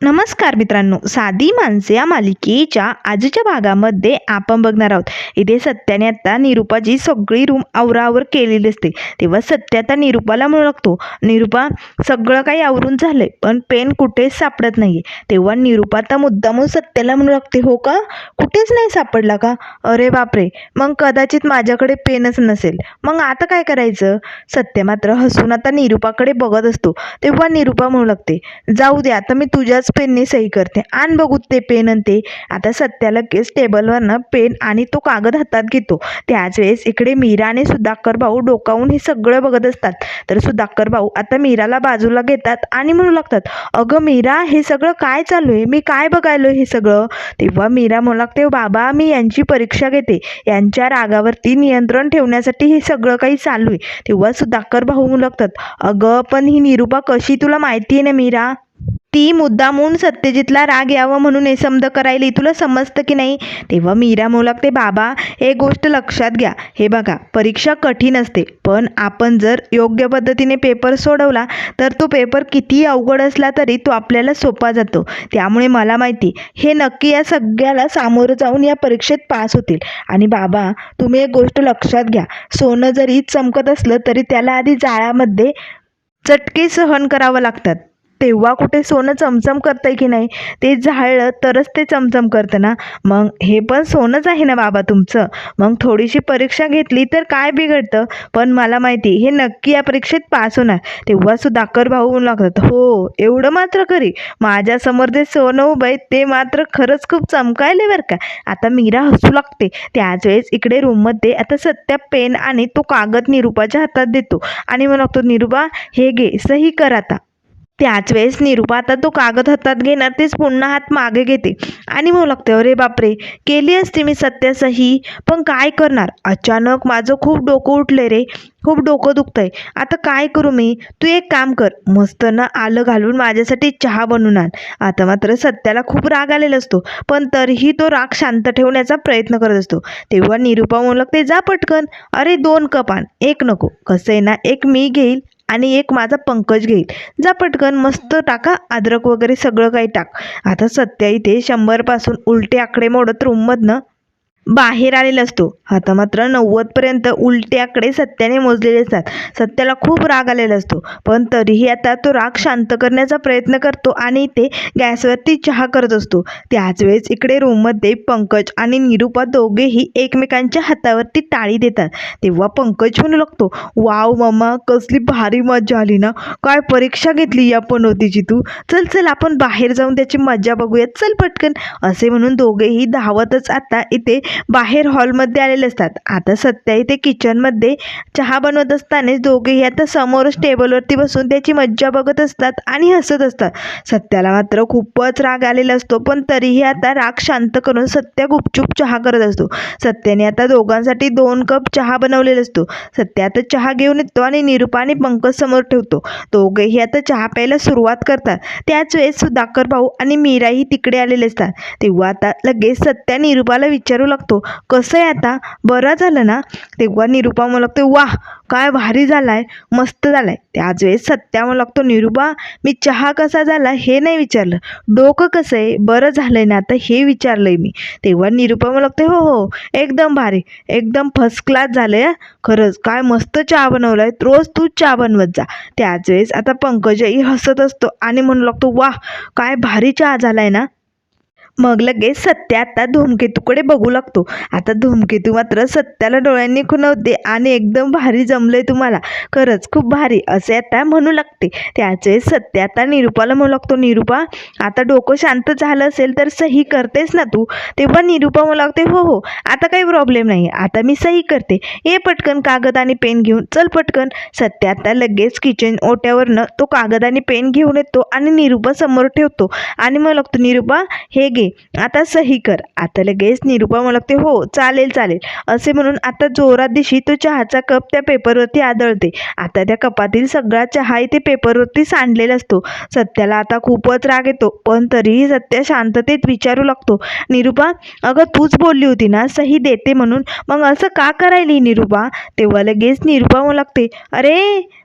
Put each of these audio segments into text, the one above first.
नमस्कार मित्रांनो साधी माणसे या मालिकेच्या आजच्या भागामध्ये आपण बघणार आहोत. इथे सत्याने आता निरूपाची सगळी रूम आवरावर केलेली असते. तेव्हा सत्य आता निरूपाला म्हणू लागतो निरूपा सगळं काही आवरून झालंय पण पेन कुठेच सापडत नाहीये. तेव्हा निरूपा आता मुद्दामून सत्याला म्हणू लागते हो का? कुठेच नाही सापडला का? अरे बापरे! मग कदाचित माझ्याकडे पेनच नसेल. मग आता काय करायचं? सत्य मात्र हसून आता निरूपाकडे बघत असतो. तेव्हा निरूपा म्हणू लागते जाऊ दे आता मी तुझ्याच पेनने सही करते. आण बघू ते पेन आणि ते. आता सत्या लगेच टेबलवरनं पेन आणि तो कागद हातात घेतो. त्याच वेळेस इकडे मीरा आणि सुधाकर भाऊ डोकावून हे सगळं बघत असतात. तर सुधाकर भाऊ आता मीराला बाजूला घेतात आणि म्हणू लागतात अगं मीरा हे सगळं काय चालू आहे? मी काय बघायलो हे सगळं? तेव्हा मीरा म्हणू लागते बाबा मी यांची परीक्षा घेते. यांच्या रागावरती नियंत्रण ठेवण्यासाठी हे सगळं काही चालू आहे. तेव्हा सुधाकर भाऊ म्हणू लागतात अगं पण ही निरूपा कशी? तुला माहिती आहे ना मीरा? ती मुद्दामून सत्यजितला राग यावं म्हणून हे करायली. तुला समजतं की नाही? तेव्हा मीरा म्हणू बाबा हे गोष्ट लक्षात घ्या. हे बघा परीक्षा कठीण असते. पण आपण जर योग्य पद्धतीने पेपर सोडवला तर तो पेपर कितीही अवघड असला तरी तो आपल्याला सोपा जातो. त्यामुळे मला माहिती हे नक्की या सगळ्याला सामोरं जाऊन या परीक्षेत पास होतील. आणि बाबा तुम्ही एक गोष्ट लक्षात घ्या. सोनं जरी चमकत असलं तरी त्याला आधी जाळ्यामध्ये चटके सहन करावं लागतात. तेव्हा कुठे सोनं चमचम करतंय की नाही ते झाळलं तरच ते चमचम करतं ना. मग हे पण सोनंच आहे ना बाबा तुमचं. मग थोडीशी परीक्षा घेतली तर काय बिघडतं? पण मला माहिती हे नक्की या परीक्षेत पास होणार. तेव्हा सुद्धा कर भाऊ होऊन लागतात हो एवढं मात्र खरी. माझ्यासमोर जे सोनं उभं आहे ते मात्र खरंच खूप चमकायले बरं का. आता मीरा हसू लागते. त्याच वेळेस इकडे रूममध्ये आता सत्या पेन आणि तो कागद निरूपाच्या हातात देतो. आणि मग लागतो निरूपा हे घे सही कर आता. त्याच वेळेस निरूपा आता तो कागद हातात घेणार तेच पुन्हा हात मागे घेते. आणि मग लागते अरे बापरे केली असते मी सत्यासही पण काय करणार? अचानक माझं खूप डोकं उठलंय रे खूप डोकं दुखतंय. आता काय करू मी? तू एक काम कर मस्त ना आलं घालून माझ्यासाठी चहा बनवून आण. आता मात्र सत्याला खूप राग आलेला असतो पण तरीही तो राग शांत ठेवण्याचा प्रयत्न करत असतो. तेव्हा निरूपा म्हणू लागते जा पटकन अरे दोन कप आण एक नको. कसं आहे ना एक मी घेईल आणि एक माझा पंकज घेईल. जा पटकन मस्त टाका अद्रक वगैरे सगळं काही टाक. आता सत्या इथे शंभरपासून उलटे आकडे मोडत रूममधनं बाहेर आलेला असतो. आता मात्र नव्वदपर्यंत उलट्याकडे सत्याने मोजलेले असतात. सत्याला खूप राग आलेला असतो. पण तरीही आता तो राग शांत करण्याचा प्रयत्न करतो आणि ते गॅसवरती चहा करत असतो. त्याच वेळेस इकडे रूममध्ये पंकज आणि निरूपा दोघेही एकमेकांच्या हातावरती टाळी देतात. तेव्हा पंकज म्हणू लागतो वाव मामा कसली भारी मजा आली ना. काय परीक्षा घेतली या पनोतीची तू. चल चल आपण बाहेर जाऊन त्याची मजा बघूयात चल पटकन असे म्हणून दोघेही धावतच आता इथे बाहेर हॉलमध्ये आलेले असतात. आता सत्या इथे किचनमध्ये चहा बनवत असतानाच दोघेही आता समोरच टेबलवरती बसून त्याची मज्जा बघत असतात आणि हसत असतात. सत्याला मात्र खूपच राग आलेला असतो पण तरीही आता राग शांत करून सत्या गुपचूप चहा करत असतो. सत्याने आता दोघांसाठी दोन कप चहा बनवलेला असतो. सत्या आता चहा घेऊन येतो आणि निरूपा आणि पंकज समोर ठेवतो. दोघेही आता चहा प्यायला सुरुवात करतात. त्याच वेळेस सुधाकर भाऊ आणि मीराही तिकडे आलेले असतात. तेव्हा आता लगेच सत्या निरूपाला विचारू लागतो कसं आहे आता? बरं झालं ना? तेव्हा निरूपा म्हणू लागतो वाह काय भारी झाला आहे मस्त झालाय. त्याच वेळेस सत्या म्हणू लागतो निरूपा मी चहा कसा झाला हे नाही विचारलं. डोकं कसं आहे? बरं झालं आहे ना आता हे विचारलं आहे मी. तेव्हा निरूपा म्हणू लागते हो हो एकदम भारी एकदम फर्स्ट क्लास झालं आहे खरंच काय मस्त चहा बनवला आहे रोज तू चहा बनवत जा. त्याच वेळेस आता पंकजही हसत असतो आणि म्हणू लागतो वाह काय भारी चहा झाला आहे ना. मग लगेच सत्या आता धूमकेतूकडे बघू लागतो. आता धूमकेतू मात्र सत्याला डोळ्यांनी खुणवते आणि एकदम भारी जमलंय तुम्हाला. खरंच खूप भारी असे आता म्हणू लागते. त्याचे सत्य सत्या आता निरूपाला म्हणू लागतो निरूपा आता डोकं शांत झालं असेल तर सही करतेस ना तू? तेव्हा निरूपा म्हणू लागते हो हो आता काही प्रॉब्लेम नाही. आता मी सही करते. ये पटकन कागद आणि पेन घेऊन चल पटकन. सत्या आता लगेच किचन ओट्यावरनं तो कागद आणि पेन घेऊन येतो आणि निरूपा समोर ठेवतो. आणि मग लागतो निरूपा हे घे आता सही कर. आता लगेच निरूपा मला लागते हो चालेल चालेल. असे म्हणून आता जोरात दिशी तो चहाचा कप त्या पेपरवरती आदळते. आता त्या कपातील सगळा चहा इथे पेपरवरती सांडलेला असतो. सत्याला आता खूपच राग येतो पण तरीही सत्या शांततेत विचारू लागतो. निरूपा अगं तूच बोलली होती ना सही देते म्हणून. मग असं का करायली निरूपा? तेव्हा लगेच निरूपा म्हणू लागते अरे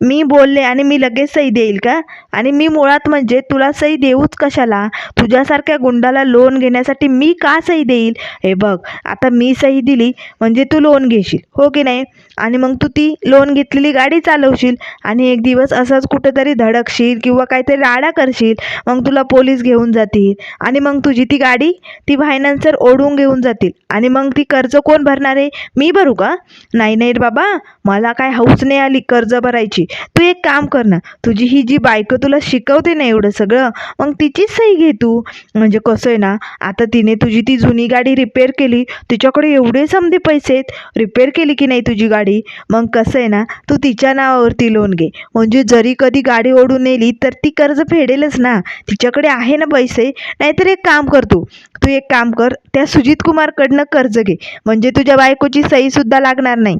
मी बोलले आणि मी लगेच सही देईल का? आणि मी मुळात म्हणजे तुला सही देऊच कशाला? तुझ्यासारख्या गुंडाला लोन घेण्यासाठी मी का सही देईल? हे बघ आता मी सही दिली म्हणजे तू लोन घेशील हो की नाही? आणि मग तू ती लोन घेतलेली गाडी चालवशील आणि एक दिवस असंच कुठेतरी धडकशील किंवा काहीतरी राडा करशील मग तुला पोलीस घेऊन जातील. आणि मग तुझी ती गाडी ती फायनान्सर ओढून घेऊन जातील. आणि मग ती कर्ज कोण भरणार आहे? मी भरू का? नाही नाही रे बाबा. मला काय हौस नाही आली कर्ज भरायची. तू एक काम कर ना तुझी ही जी बायको तुला शिकवते ना एवढं सगळं मग तिचीच सही घे तू. म्हणजे कसं आहे ना आता तिने तुझी ती जुनी गाडी रिपेअर केली तिच्याकडे एवढे समधे पैसे आहेत रिपेअर केली की नाही तुझी गाडी? मग कसं आहे ना तू तिच्या नावावरती लोन घे. म्हणजे जरी कधी गाडी ओढून नेली तर ती कर्ज फेडेलच ना. तिच्याकडे आहे ना पैसे नाहीतर एक काम कर तू. तू एक काम कर त्या सुजित कुमारकडनं कर्ज घे. म्हणजे तुझ्या बायकोची सहीसुद्धा लागणार नाही.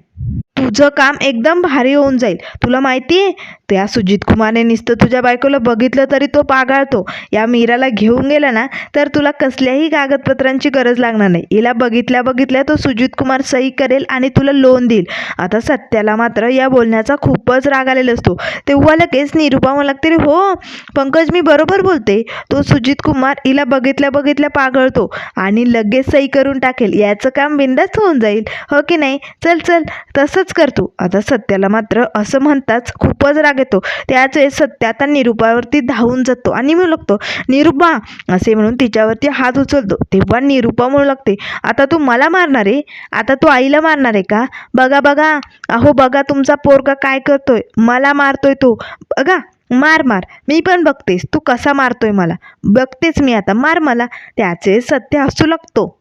तुझं काम एकदम भारी होऊन जाईल. तुला माहिती आहे? त्या सुजित कुमारने नुसतं तुझ्या बायकोला बघितलं तरी तो पागाळतो. या मीराला घेऊन गेला ना तर तुला कसल्याही कागदपत्रांची गरज लागणार नाही. हिला बघितल्या बघितल्या तो सुजित कुमार सही करेल आणि तुला लोन देईल. आता सत्याला मात्र या बोलण्याचा खूपच राग आलेला असतो. तेव्हा लगेच निरुपा मला तरी हो पंकज मी बरोबर बोलते. तो सुजित कुमार हिला बघितल्या बघितल्या पागळतो आणि लगेच सही करून टाकेल. याचं काम बिंदास्त होऊन जाईल. हो की नाही? चल चल. तसंच करतो. आता सत्याला मात्र असं म्हणताच खूपच राग येतो. त्याच वेळेस सत्य आता निरुपावरती धावून जातो आणि म्हणू लागतो निरुपा असे म्हणून तिच्यावरती हात उचलतो. तेव्हा निरुपा म्हणू लागते आता तू मला मारणार आहे? आता तू आईला मारणार आहे का? बघा बघा. अहो बघा तुमचा पोरगा काय करतोय? मला मारतोय तो. बघा मार मार. मी पण बघतेस. तू कसा मारतोय मला? बघतेच मी आता. मार मला. त्याचे सत्य हसू लागतो.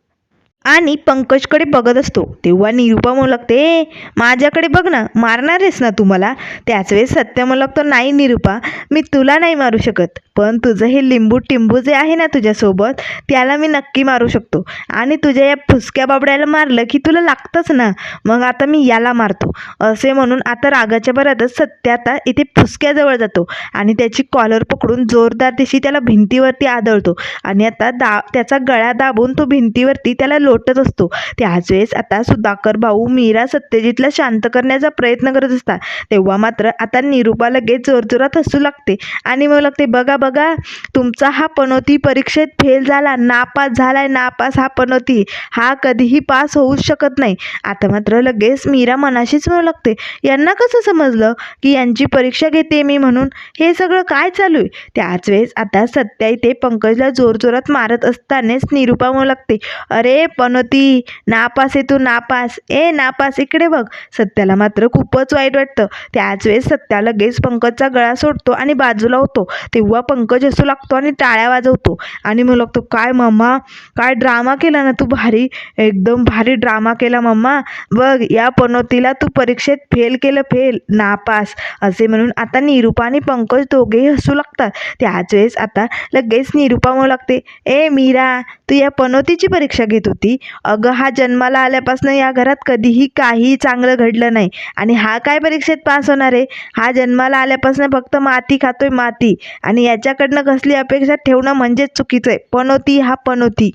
आणि पंकजकडे बघत असतो. तेव्हा निरुपा म्हणू लागते माझ्याकडे बघ ना मारणार आहेस ना तू मला? त्याच वेळेस सत्य म्हणू लागतो नाही निरुपा मी तुला नाही मारू शकत पण तुझं हे लिंबू टिंबू जे आहे ना तुझ्यासोबत त्याला मी नक्की मारू शकतो. आणि तुझ्या या फुसक्या बाबड्याला मारलं की तुला लागतंच ना मग आता मी याला मारतो. असे म्हणून आता रागाच्या भरातच सत्य आता इथे फुसक्याजवळ जातो आणि त्याची कॉलर पकडून जोरदार दिशी त्याला भिंतीवरती आदळतो. आणि आता दा त्याचा गळा दाबून तो भिंतीवरती त्याला लोटत असतो. त्याच वेळेस आता सुधाकर भाऊ मीरा सत्यजितला शांत करण्याचा प्रयत्न करत असतात. तेव्हा मात्र आता निरुपा लगेच जोरजोरात हसू लागते आणि मग लागते बघा बघा तुमचा हा पनोती परीक्षेत फेल झाला नापास झालाय नापास हा पनोती. हा कधीही पास होऊच शकत नाही. आता मात्र लगेच मीरा मनाशीच म्हणू लागते यांना कसं समजलं की यांची परीक्षा घेते मी म्हणून? हे सगळं काय चालू आहे? त्याच वेळेस आता सत्या इथे पंकजला जोरजोरात मारत असतानाच निरुपा म्हणू लागते अरे पनोती नापास आहे तू नापास. ए नापास. इकडे बघ. सत्याला मात्र खूपच वाईट वाटतं. त्याच वेळेस सत्या लगेच पंकजचा गळा सोडतो आणि बाजूला होतो. तेव्हा पंकज हसू लागतो आणि टाळ्या वाजवतो. आणि मग लागतो काय मम्मा काय ड्रामा केला ना तू भारी? एकदम भारी ड्रामा केला मम्मा बघ या पनोतीला तू परीक्षेत फेल केलं फेल. नापास. असे म्हणून आता निरुपा आणि पंकज दोघेही हसू लागतात. त्याच वेळेस आता लगेच निरुपा म्हणू लागते ए मीरा तू या पनोतीची परीक्षा घेत होती? अगं हा जन्माला आल्यापासून या घरात कधीही काही चांगलं घडलं नाही. आणि हा काय परीक्षेत पास होणार आहे? हा जन्माला आल्यापासून फक्त माती खातोय माती. आणि याच्याकडनं कसली अपेक्षा ठेवणं म्हणजेच चुकीचं आहे. पनोती हा पनोती.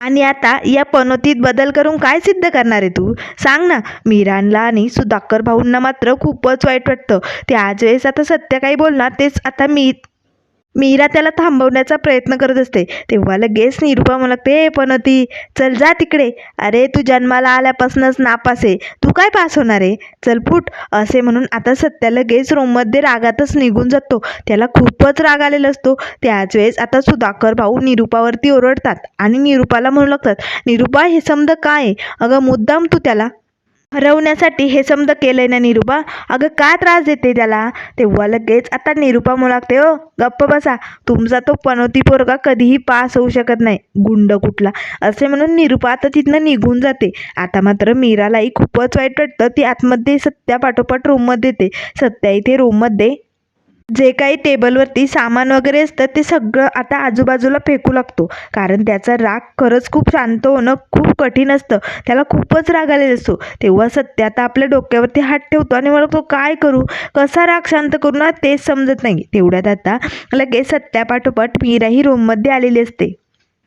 आणि आता या पनोतीत बदल करून काय सिद्ध करणार आहे तू? सांग ना. मीरानला आणि सुधाकर भाऊंना मात्र खूपच वाईट वाटतं. त्याच वेळेस आता सत्य काही बोलणार तेच आता मी मीरा त्याला थांबवण्याचा प्रयत्न करत असते. तेव्हा लगेच निरुपा म्हणू लागते पण ती चल जा तिकडे. अरे तू जन्माला आल्यापासूनच नापास आहे. तू काय पास होणार आहे? चल फुट. असे म्हणून आता सत्या लगेच रूममध्ये रागातच निघून जातो. त्याला खूपच राग आलेला असतो. त्याच वेळेस आता सुधाकर भाऊ निरुपावरती ओरडतात आणि निरुपाला म्हणू लागतात निरुपा हे समज काय आहे? अगं मुद्दाम तू त्याला. हरवण्यासाठी हे समद केलंय ना निरुपा? अगं का त्रास देते त्याला? तेव्हा लगेच आता निरुपा म्हणू लागते ओ गप्प बसा. तुमचा तो पनोती पोरगा कधीही पास होऊ शकत नाही. गुंड कुठला? असे म्हणून निरुपा आता तिथनं निघून जाते. आता मात्र मीरालाही खूपच वाईट वाटतं. ती आतमध्ये सत्या पाठोपाठ रूममध्ये येते सत्या इथे रूममध्ये जे काही टेबलवरती सामान वगैरे असतं ते सगळं आता आजूबाजूला फेकू लागतो. कारण त्याचा राग खरंच खूप शांत होणं खूप कठीण असतं. त्याला खूपच राग आलेला असतो. तेव्हा सत्य आता आपल्या डोक्यावरती हात ठेवतो आणि मला तो काय करू? कसा राग शांत करू ना? तेच समजत नाही. तेवढ्यात आता लगेच सत्यापाठोपाठ मीराही रूममध्ये आलेली असते.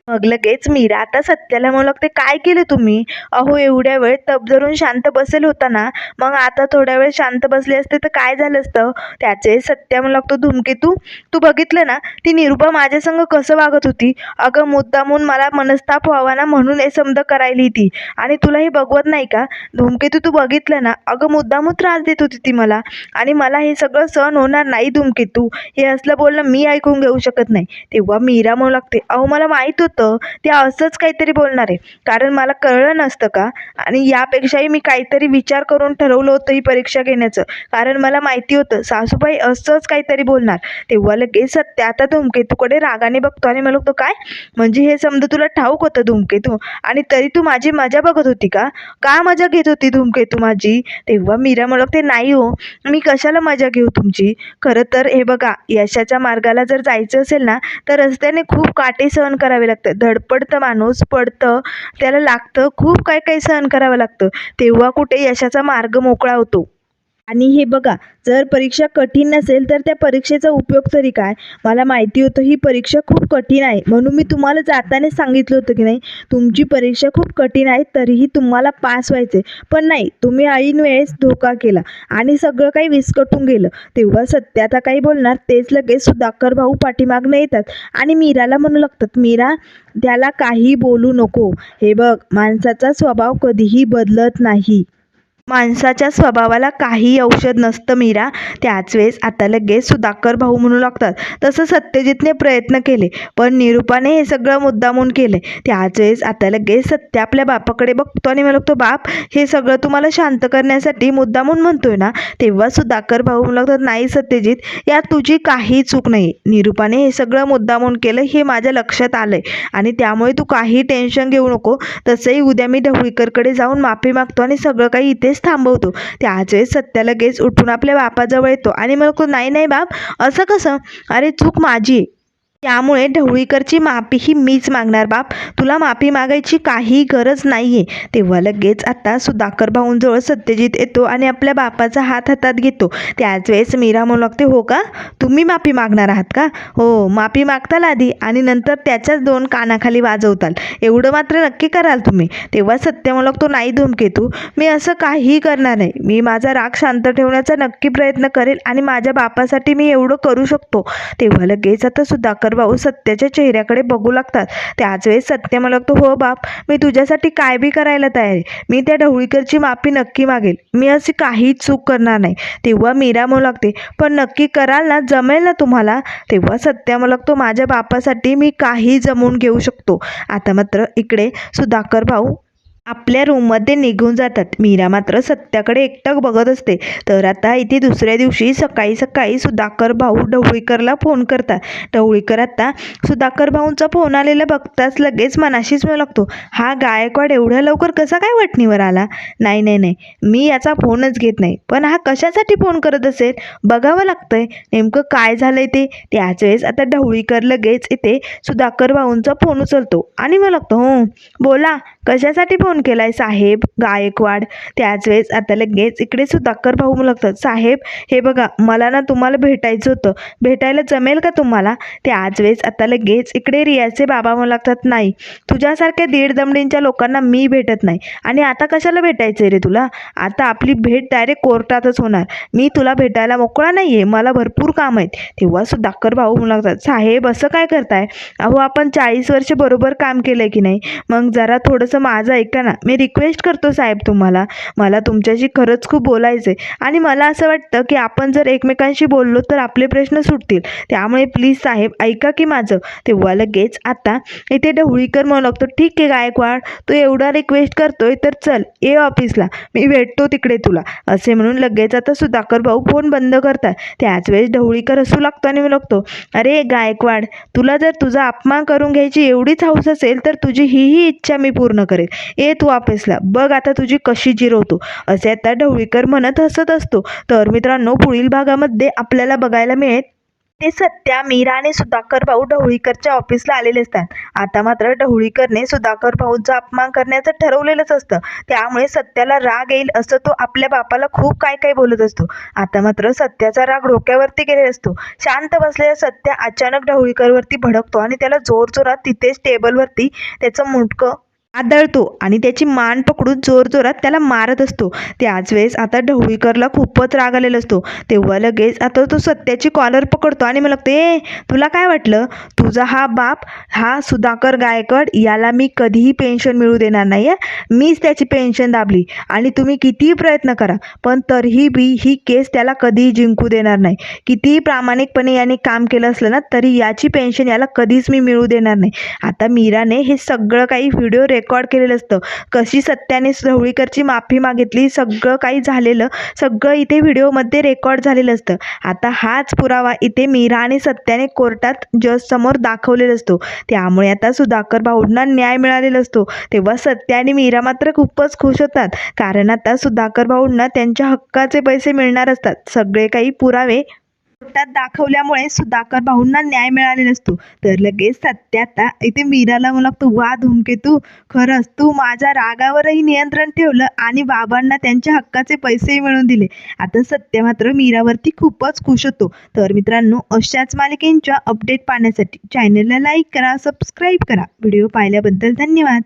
मग लगेच मीरा आता सत्याला म्हणू लागते काय केलं तुम्ही? अहो एवढ्या वेळ तप धरून शांत बसेल होता ना? मग आता थोड्या वेळ शांत बसले असते तर काय झालं असतं त्याचे सत्या म्हणू लागतो धूमकेतू तू बघितलं ना? ती निरुपा माझ्या संग कसं वागत होती? अगं मुद्दामून मला मनस्ताप व्हावा ना म्हणून हे समज करायली ती. आणि तुला हे बघवत नाही का? धूमकेतू तू बघितलं ना? अगं मुद्दामून त्रास देत होती ती मला. आणि मला हे सगळं सहन होणार नाही धूमकेतू हे असलं बोलणं मी ऐकून घेऊ शकत नाही. तेव्हा मीरा म्हणू लागते अहो मला माहीत होतं ते असंच काहीतरी बोलणार आहे. कारण मला कळलं नसतं का? आणि यापेक्षाही मी काहीतरी विचार करून ठरवलं होतं ही परीक्षा घेण्याचं. कारण मला माहिती होतं सासूबाई असंच काहीतरी बोलणार. तेव्हा लगेच सत्य आता धूमकेतूकडे रागाने बघतो आणि मला तो काय? म्हणजे हे समजा तुला ठाऊक होतं धूमकेतू? आणि तरी तू माझी मजा बघत होती का? का मजा घेत होती धूमकेतू माझी? तेव्हा मीरा म्हणत ते नाही हो. मी कशाला मजा घेऊ तुमची? खरं तर हे बघा यशाच्या मार्गाला जर जायचं असेल ना तर रस्त्याने खूप काटे सहन करावे लागतात. धडपडतं माणूस पडतं. त्याला लागतं. खूप काय काही सहन करावं लागतं. तेव्हा कुठे यशाचा मार्ग मोकळा होतो. आणि हे बघा जर परीक्षा कठीण नसेल तर त्या परीक्षेचा उपयोग तरी काय? मला माहिती होतं ही परीक्षा खूप कठीण आहे. म्हणून मी तुम्हाला जाताने सांगितलं होतं की नाही तुमची परीक्षा खूप कठीण आहे तरीही तुम्हाला पास व्हायचे पण नाही तुम्ही ऐन वेळेस धोका केला आणि सगळं काही विस्कटून गेलं. तेव्हा सत्य आता काही बोलणार तेच लगेच सुधाकर भाऊ पाठीमागनं येतात. आणि मीराला म्हणू लागतात मीरा त्याला काही बोलू नको. हे बघ माणसाचा स्वभाव कधीही बदलत नाही. माणसाच्या स्वभावाला काही औषध नसतं मीरा. त्याच वेळेस आता लगेच सुधाकर भाऊ म्हणू लागतात. तसं सत्यजितने प्रयत्न केले पण निरूपाने हे सगळं मुद्दामून केले. त्याच वेळेस आता लगेच सत्य आपल्या बापाकडे बघतो आणि म्हणतो बाप हे सगळं तुम्हाला शांत करण्यासाठी मुद्दामून म्हणतोय ना? तेव्हा सुधाकर भाऊ म्हणू लागतात नाही सत्यजित यात तुझी काही चूक नाही. निरूपाने हे सगळं मुद्दामून केलं हे माझ्या लक्षात आलंय. आणि त्यामुळे तू काही टेन्शन घेऊ नको. तसंही उद्या मी ढवळीकरकडे जाऊन माफी मागतो आणि सगळं काही इथे इथेच थांबवतो. त्याचे सत्य सत्या लगेच उठून आपल्या बापाजवळ येतो. आणि म्हणतो नाही नाही बाप असं कसं? अरे चूक माझी त्यामुळे ढवळीकरची माफी ही मीच मागणार बाप. तुला माफी मागायची काही गरज नाही आहे तेव्हा लगेच आता सुधाकर भाऊंजवळ सत्यजित येतो आणि आपल्या बापाचा हात हातात घेतो. त्याच वेळेस मीरा म्हणू लागते हो का? तुम्ही माफी मागणार आहात का? हो माफी मागताल आधी आणि नंतर त्याच्याच दोन कानाखाली वाजवताल. एवढं मात्र नक्की कराल तुम्ही. तेव्हा सत्य म्हणू लागतो नाही धूमकेतू मी असं काहीही करणार नाही. मी माझा राग शांत ठेवण्याचा नक्की प्रयत्न करेल आणि माझ्या बापासाठी मी एवढं करू शकतो. तेव्हा लगेच आता सुधाकर भाऊ सत्याच्या चेहऱ्याकडे बघू लागतात. त्याच वेळेस सत्य मला लागतो हो बाप मी तुझ्यासाठी काय बी करायला तयार आहे? मी त्या ढवळीकरची माफी नक्की मागेल. मी अशी काहीच चूक करणार नाही. तेव्हा मीरा म्हणू लागते पण नक्की कराल ना जमेल ना तुम्हाला? तेव्हा सत्य मला लागतो माझ्या बापासाठी मी काही जमवून घेऊ शकतो. आता मात्र इकडे सुधाकर भाऊ आपल्या रूममध्ये निघून जातात. मीरा मात्र सत्याकडे एकटक बघत असते. तर आता इथे दुसऱ्या दिवशी सकाळी सकाळी सुधाकर भाऊ ढवळीकरला फोन करतात. ढवळीकर आता सुधाकर भाऊंचा फोन आलेला बघताच लगेच मनाशीच म्हणू लागतो हा गायकवाड एवढ्या लवकर कसा काय वटणीवर आला? नाही नाही नाही. मी याचा फोनच घेत नाही. पण हा कशासाठी फोन करत असेल? बघावं लागतंय. नेमकं काय झालंय ते? त्याच वेळेस आता ढवळीकर लगेच इथे सुधाकर भाऊंचा फोन उचलतो आणि मला लागतो हो बोला. कशासाठी फोन केलाय साहेब? गायकवाड. त्याच वेळेस आता लगेच इकडे सुधाकर भाऊ म्हणू लागतात साहेब हे बघा मला ना तुम्हाला भेटायचं होतं. भेटायला जमेल का तुम्हाला? त्याच वेळेस आता लगेच इकडे रियाचे बाबा म्हणू नाही. तुझ्यासारख्या दीड दमडींच्या लोकांना मी भेटत नाही. आणि आता कशाला भेटायचं रे तुला? आता आपली भेट डायरेक्ट कोर्टातच होणार. मी तुला भेटायला मोकळा नाही आहे मला भरपूर काम आहेत. तेव्हा सुधाकर भाऊ म्हणू लागतात साहेब असं काय करताय? अहो आपण चाळीस वर्ष बरोबर काम केलं की नाही? मग जरा थोडंसं माझं ऐका ना मी रिक्वेस्ट करतो साहेब तुम्हाला. मला तुमच्याशी खरंच खूप बोलायचं आहे आणि मला असं वाटतं की आपण जर एकमेकांशी बोललो तर आपले प्रश्न सुटतील. त्यामुळे प्लीज साहेब ऐका की माझं. तेव्हा लगेच आता इथे ढवळीकर म्हणू लागतो ठीक आहे गायकवाड तू एवढा रिक्वेस्ट करतोय तर चल ये ऑफिसला मी भेटतो तिकडे तुला. असे म्हणून लगेच आता सुधाकर भाऊ फोन बंद करतात. त्याच वेळेस ढवळीकर हसू लागतो आणि मी लागतो अरे गायकवाड तुला जर तुझा अपमान करून घ्यायची एवढीच हौस असेल तर तुझी हीही इच्छा मी पूर्ण करेल. ए तू ऑफिसला बघ आता तुझी कशी जिरवतो. असे आता ढवळीकर म्हणत हसत असतो. तर मित्रांनो पुढील भागामध्ये आपल्याला बघायला मिळेल ते सत्या मीरा आणि सुधाकर भाऊ ढवळीकरच्या ऑफिसला आलेले असतात. आता मात्र ढवळीकरने सुधाकर भाऊचा अपमान करण्याचं ठरवलेलंच असतं. त्यामुळे सत्याला राग येईल असं तो आपल्या बापाला खूप काय काय बोलत असतो. आता मात्र सत्याचा राग डोक्यावरती गेलेला असतो. शांत बसलेला सत्या अचानक ढवळीकरवरती भडकतो आणि त्याला जोरजोरात तिथेच टेबलवरती त्याचं मुटकं आदळतो आणि त्याची मान पकडून जोरजोरात त्याला मारत असतो. त्याच वेळेस आता ढवळीकरला खूपच राग आलेला असतो. तेव्हा लगेच आता तो सत्याची कॉलर पकडतो आणि मला लागतो ए तुला काय वाटलं? तुझा हा बाप हा सुधाकर गायकड याला मी कधीही पेन्शन मिळू देणार नाही आहे मीच त्याची पेन्शन दाबली आणि तुम्ही कितीही प्रयत्न करा पण तरीही बी ही केस त्याला कधीही जिंकू देणार नाही. कितीही प्रामाणिकपणे याने काम केलं असलं ना तरी याची पेन्शन याला कधीच मी मिळू देणार नाही. आता मीराने हे सगळं काही व्हिडिओ रेकॉर्ड केलेलं असतं. कशी सत्याने ढवळीकरची माफी मागितली सगळं काही झालेलं सगळं इथे व्हिडिओमध्ये रेकॉर्ड झालेलं असतं. आता हाच पुरावा इथे मीरा आणि सत्याने कोर्टात जजसमोर दाखवलेला असतो. त्यामुळे आता सुधाकर भाऊंना न्याय मिळालेला असतो. तेव्हा सत्या आणि मीरा मात्र खूपच खुश होतात. कारण आता सुधाकर भाऊंना त्यांच्या हक्काचे पैसे मिळणार असतात. सगळे काही पुरावे कोर्टात दाखवल्यामुळे सुधाकर भाऊंना न्याय मिळालेला असतो. तर लगेच सत्य आता इथे मीराला मला तू वा धूमकेतू खरंच तू माझ्या रागावरही नियंत्रण ठेवलं आणि बाबांना त्यांच्या हक्काचे पैसेही मिळवून दिले. आता सत्य मात्र मीरावरती खूपच खुश होतो. तर मित्रांनो अशाच मालिकेंच्या अपडेट पाहण्यासाठी चॅनलला लाईक करा सबस्क्राईब करा. व्हिडिओ पाहिल्याबद्दल धन्यवाद.